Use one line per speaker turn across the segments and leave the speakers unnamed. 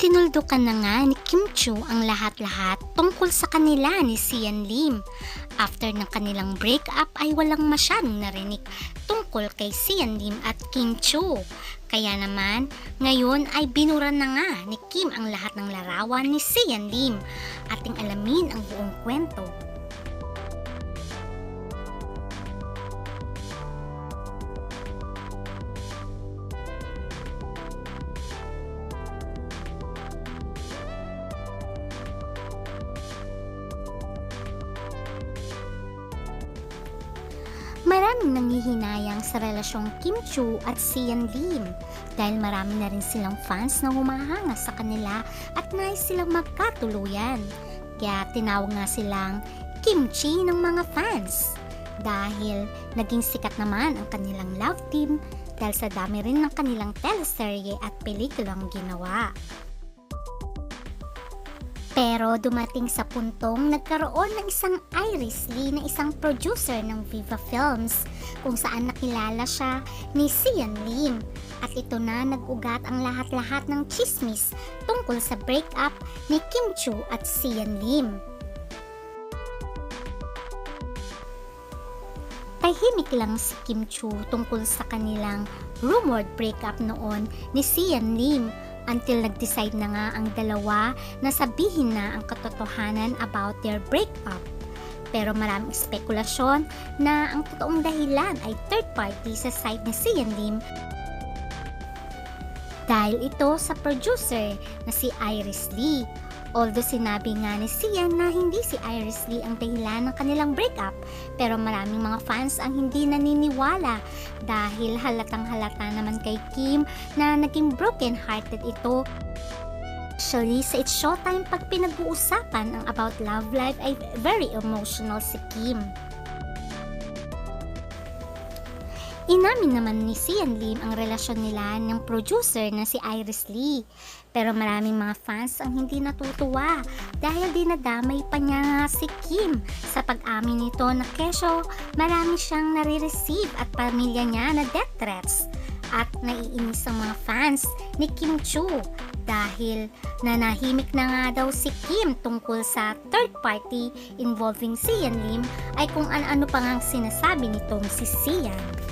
Tinuldukan na nga ni Kim Chu ang lahat-lahat tungkol sa kanila ni Sian Lim. After ng kanilang breakup ay walang masyadong narinig tungkol kay Sian Lim at Kim Chu. Kaya naman, ngayon ay binura na nga ni Kim ang lahat ng larawan ni Sian Lim. Ating alamin ang buong kwento. Maraming nangihinayang sa relasyong Kim Chu at Sian Lim dahil marami na rin silang fans na humahanga sa kanila at nais silang magkatuluyan. Kaya tinawag nga silang Kimchi ng mga fans dahil naging sikat naman ang kanilang love team dahil sa dami rin ng kanilang teleserye at pelikulang ginawa. Pero dumating sa puntong nagkaroon ng isang Iris Lee na isang producer ng Viva Films kung saan nakilala siya ni Sian Lim. At ito na nag-ugat ang lahat-lahat ng chismis tungkol sa breakup ni Kim Chu at Sian Lim. Tahimik lang si Kim Chu tungkol sa kanilang rumored breakup noon ni Sian Lim until nag-decide na nga ang dalawa na sabihin na ang katotohanan about their breakup. Pero maraming spekulasyon na ang totoong dahilan ay third party sa side ni Sian Lim dahil ito sa producer na si Iris Lee. Although sinabi nga ni Sian na hindi si Iris Lee ang dahilan ng kanilang breakup, pero maraming mga fans ang hindi naniniwala dahil halatang halata naman kay Kim na naging broken hearted ito. Actually, sa It's Showtime pag pinag-uusapan ang about love life ay very emotional si Kim. Inamin naman ni Sian Lim ang relasyon nila ng producer na si Iris Lee. Pero maraming mga fans ang hindi natutuwa dahil dinadamay pa niya si Kim sa pag-amin nito na kesyo marami siyang nare-receive at pamilya niya na death threats. At naiinis ang mga fans ni Kim Chu dahil nanahimik na nga daw si Kim tungkol sa third party involving Sian Lim ay kung ano-ano pa nga ang sinasabi nitong si Sian.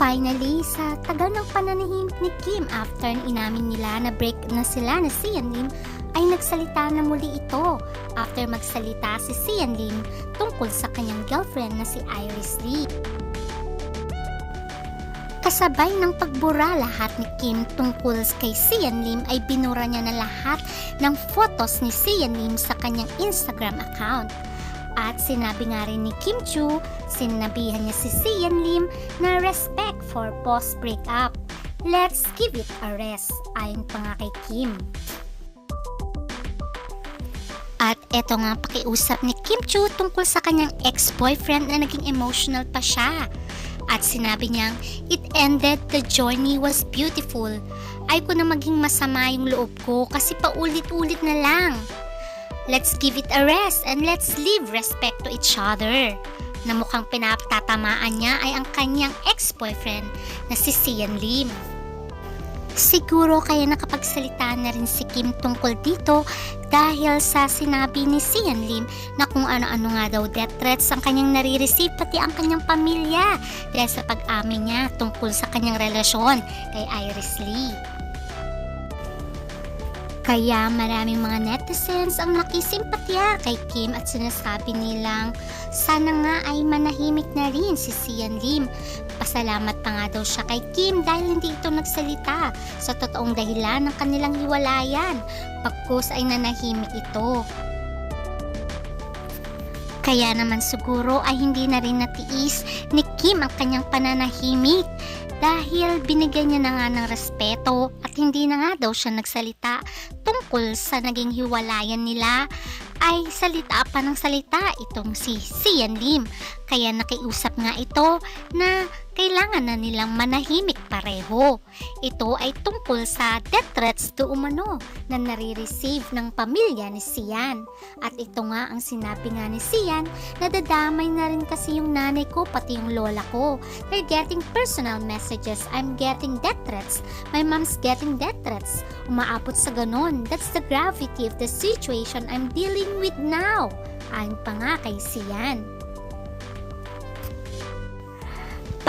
Finally, sa tagal ng pananahimik ni Kim after na inamin nila na break na sila na Sian Lim, ay nagsalita na muli ito after magsalita si Sian Lim tungkol sa kanyang girlfriend na si Iris Lee. Kasabay ng pagbura lahat ni Kim tungkol kay Sian Lim ay binura niya na lahat ng photos ni Sian Lim sa kanyang Instagram account. At sinabi nga rin ni Kim Chu, sinabihan niya si Sian Lim na respect for post-breakup. Let's give it a rest, ayon pa nga kay Kim. At eto nga pakiusap ni Kim Chu tungkol sa kanyang ex-boyfriend na naging emotional pa siya. At sinabi niyang, it ended, the journey was beautiful. Ay ko na maging masama yung loob ko kasi paulit-ulit na lang. Let's give it a rest and let's live respect to each other. Na mukhang pinatatamaan niya ay ang kanyang ex-boyfriend na si Sian Lim. Siguro kaya nakapagsalita na rin si Kim tungkol dito dahil sa sinabi ni Sian Lim na kung ano-ano nga daw death threats ang kanyang nare-receive pati ang kanyang pamilya dahil sa pag-amin niya tungkol sa kanyang relasyon kay Iris Lee. Kaya maraming mga netizens ang nakisimpatya kay Kim at sinasabi nilang sana nga ay manahimik na rin si Sian Lim. Pasalamat pa nga daw siya kay Kim dahil hindi ito nagsalita sa totoong dahilan ng kanilang hiwalayan. Pagkus ay nanahimik ito. Kaya naman siguro ay hindi na rin natiis ni Kim ang kanyang pananahimik dahil binigyan niya na nga ng respeto at hindi na nga daw siya nagsalita tungkol sa naging hiwalayan nila ay salita pa ng salita itong si Sian Lim. Kaya nakiusap nga ito na kailangan na nilang manahimik pareho. Ito ay tungkol sa death threats do umano na nare-receive ng pamilya ni Sian. At ito nga ang sinabi nga ni Sian na dadamay na rin kasi yung nanay ko pati yung lola ko. They're getting personal messages. I'm getting death threats. My mom's getting death threats. Umaabot sa ganon. That's the gravity of the situation I'm dealing with now. Ayon pa nga kay Sian.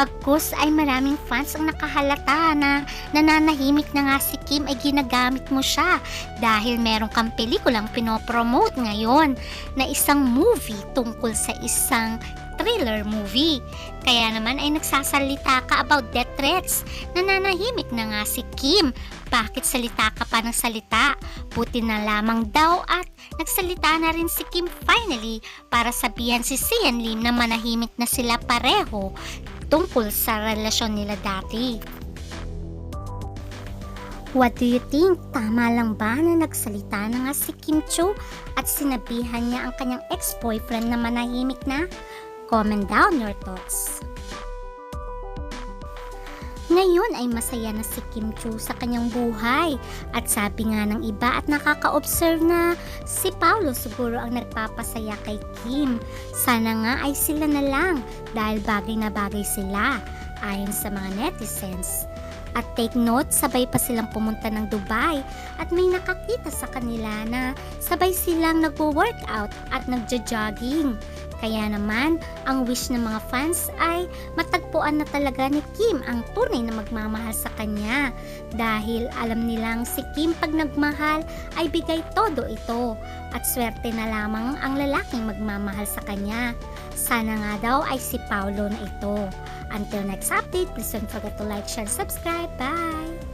Pagkus ay maraming fans ang nakahalata na nananahimik na nga si Kim ay ginagamit mo siya dahil meron kang pelikulang pinopromote ngayon na isang movie tungkol sa isang thriller movie. Kaya naman ay nagsasalita ka about death threats. Nananahimik na nga si Kim. Bakit salita ka pa ng salita? Buti na lamang daw at nagsalita na rin si Kim finally para sabihan si Sian Lim na manahimik na sila pareho tungkol sa relasyon nila dati. What do you think? Tama lang ba na nagsalita na nga si Kim Cho at sinabihan niya ang kanyang ex-boyfriend na manahimik na? Comment down your thoughts. Ngayon ay masaya na si Kim Cho sa kanyang buhay at sabi nga ng iba at nakaka-observe na si Paolo siguro ang nagpapasaya kay Kim. Sana nga ay sila na lang dahil bagay na bagay sila ayon sa mga netizens. At take note, sabay pa silang pumunta ng Dubai at may nakakita sa kanila na sabay silang nagwo-workout at nagja-jogging. Kaya naman, ang wish ng mga fans ay matagpuan na talaga ni Kim ang tunay na magmamahal sa kanya. Dahil alam nilang si Kim pag nagmahal ay bigay todo ito at swerte na lamang ang lalaking magmamahal sa kanya. Sana nga daw ay si Paolo na ito. Until next update, please don't forget to like, share, subscribe. Bye!